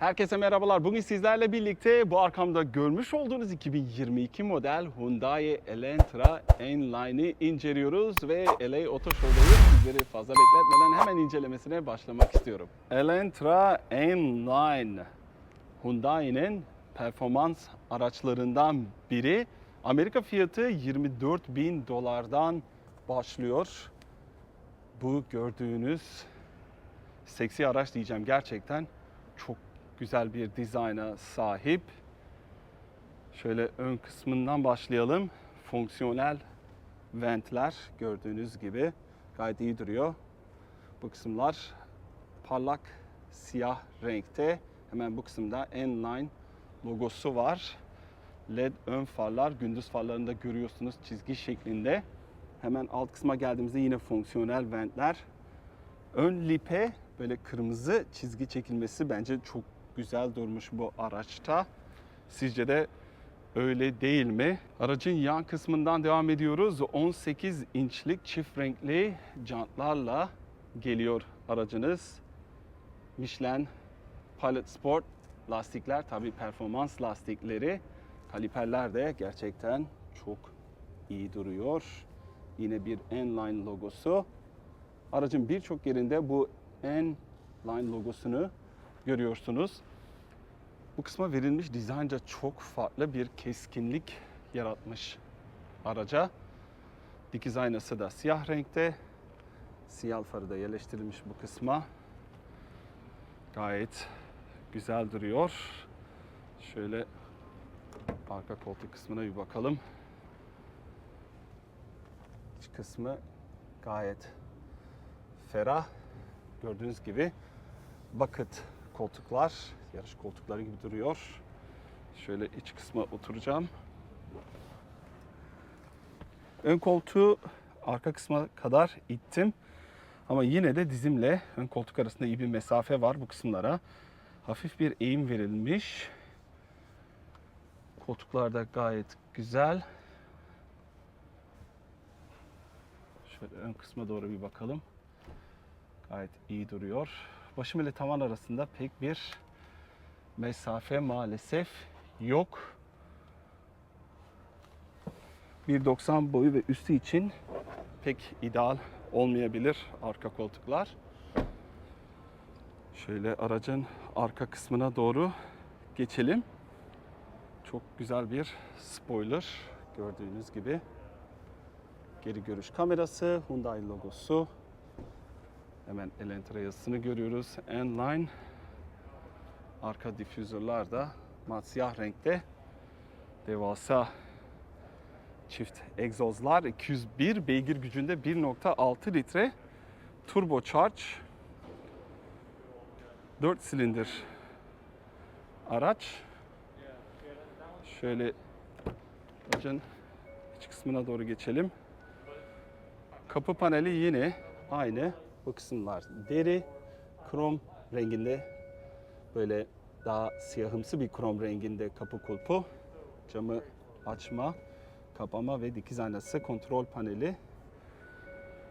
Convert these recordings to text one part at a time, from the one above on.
Herkese merhabalar. Bugün sizlerle birlikte bu arkamda görmüş olduğunuz 2022 model Hyundai Elantra N-Line'i inceliyoruz ve LA Auto Show'dayız. Sizleri fazla bekletmeden hemen incelemesine başlamak istiyorum. Elantra N-Line Hyundai'nin performans araçlarından biri. Amerika fiyatı 24 bin dolardan başlıyor. Bu gördüğünüz seksi araç diyeceğim gerçekten çok güzel bir dizayna sahip. Şöyle ön kısmından başlayalım. Fonksiyonel ventler gördüğünüz gibi gayet iyi duruyor. Bu kısımlar parlak siyah renkte. Hemen bu kısımda N-Line logosu var. LED ön farlar, gündüz farlarında görüyorsunuz çizgi şeklinde. Hemen alt kısma geldiğimizde yine fonksiyonel ventler. Ön lipe böyle kırmızı çizgi çekilmesi bence çok güzel durmuş bu araçta. Sizce de öyle değil mi? Aracın yan kısmından devam ediyoruz. 18 inçlik çift renkli jantlarla geliyor aracınız. Michelin Pilot Sport lastikler tabi performans lastikleri. Kaliperler de gerçekten çok iyi duruyor. Yine bir N-Line logosu. Aracın birçok yerinde bu N-Line logosunu görüyorsunuz. Bu kısma verilmiş dizaynca çok farklı bir keskinlik yaratmış araca. Dikiz aynası da siyah renkte. Siyah farı da yerleştirilmiş bu kısma. Gayet güzel duruyor. Şöyle arka koltuk kısmına bir bakalım. İç kısmı gayet ferah. Gördüğünüz gibi bucket koltuklar, yarış koltukları gibi duruyor. Şöyle iç kısma oturacağım. Ön koltuğu arka kısma kadar ittim. Ama yine de dizimle ön koltuk arasında iyi bir mesafe var bu kısımlara. Hafif bir eğim verilmiş. Koltuklar da gayet güzel. Şöyle ön kısma doğru bir bakalım. Gayet iyi duruyor. Başım ile tavan arasında pek bir mesafe maalesef yok. 1.90 boyu ve üstü için pek ideal olmayabilir arka koltuklar. Şöyle aracın arka kısmına doğru geçelim. Çok güzel bir spoiler gördüğünüz gibi. Geri görüş kamerası, Hyundai logosu. Hemen Elantra yazısını görüyoruz. N-Line. Arka difüzörler de mat siyah renkte. Devasa çift egzozlar. 201 beygir gücünde 1.6 litre turbocharge 4 silindir araç. Şöyle aracın iç kısmına doğru geçelim. Kapı paneli yine aynı. Bu kısımlar deri, krom renginde böyle daha siyahımsı bir krom renginde kapı kulpu. Camı açma, kapama ve dikiz aynası kontrol paneli.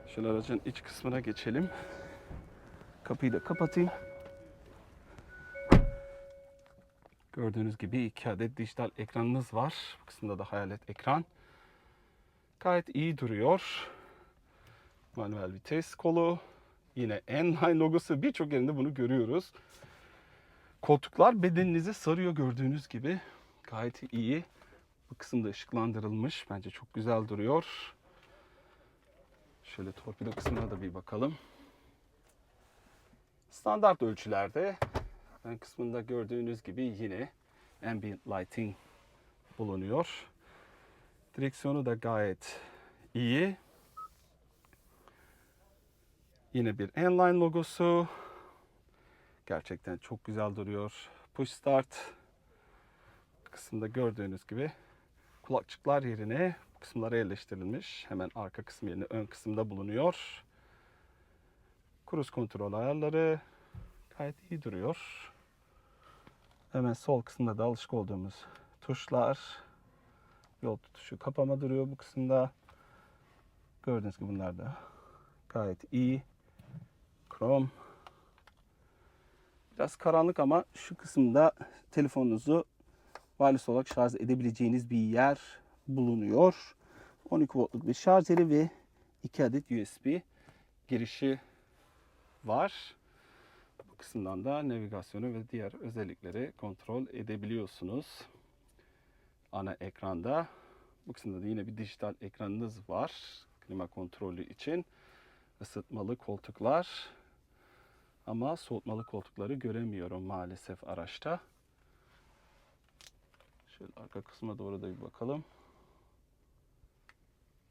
Şöyle aracın iç kısmına geçelim. Kapıyı da kapatayım. Gördüğünüz gibi iki adet dijital ekranımız var. Bu kısımda da hayalet ekran. Gayet iyi duruyor. Manuel vites kolu. Yine N-Line logosu birçok yerinde bunu görüyoruz. Koltuklar bedeninizi sarıyor gördüğünüz gibi. Gayet iyi. Bu kısımda ışıklandırılmış. Bence çok güzel duruyor. Şöyle torpido kısmına da bir bakalım. Standart ölçülerde ön kısmında gördüğünüz gibi yine ambient lighting bulunuyor. Direksiyonu da gayet iyi. Yine bir N-Line logosu. Gerçekten çok güzel duruyor. Push start kısımda gördüğünüz gibi kulakçıklar yerine kısımlara yerleştirilmiş. Hemen arka kısım yerine ön kısımda bulunuyor. Cruise kontrol ayarları gayet iyi duruyor. Hemen sol kısımda da alışık olduğumuz tuşlar. Yol tutuşu kapama duruyor bu kısımda. Gördüğünüz gibi bunlar da gayet iyi. Krom. Biraz karanlık ama şu kısımda telefonunuzu wireless olarak şarj edebileceğiniz bir yer bulunuyor. 12 voltluk bir şarj yeri ve 2 adet USB girişi var. Bu kısımdan da navigasyonu ve diğer özellikleri kontrol edebiliyorsunuz. Ana ekranda. Bu kısımda da yine bir dijital ekranınız var. Klima kontrolü için. Isıtmalı koltuklar. Ama soğutmalı koltukları göremiyorum maalesef araçta. Şöyle arka kısma doğru da bir bakalım.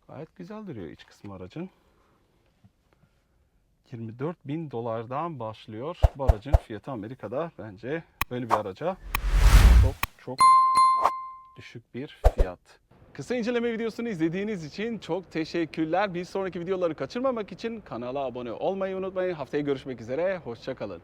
Gayet güzel duruyor iç kısmı aracın. 24 bin dolardan başlıyor. Bu aracın fiyatı Amerika'da bence böyle bir araca çok çok düşük bir fiyat. Kısa inceleme videosunu izlediğiniz için çok teşekkürler. Bir sonraki videoları kaçırmamak için kanala abone olmayı unutmayın. Haftaya görüşmek üzere. Hoşçakalın.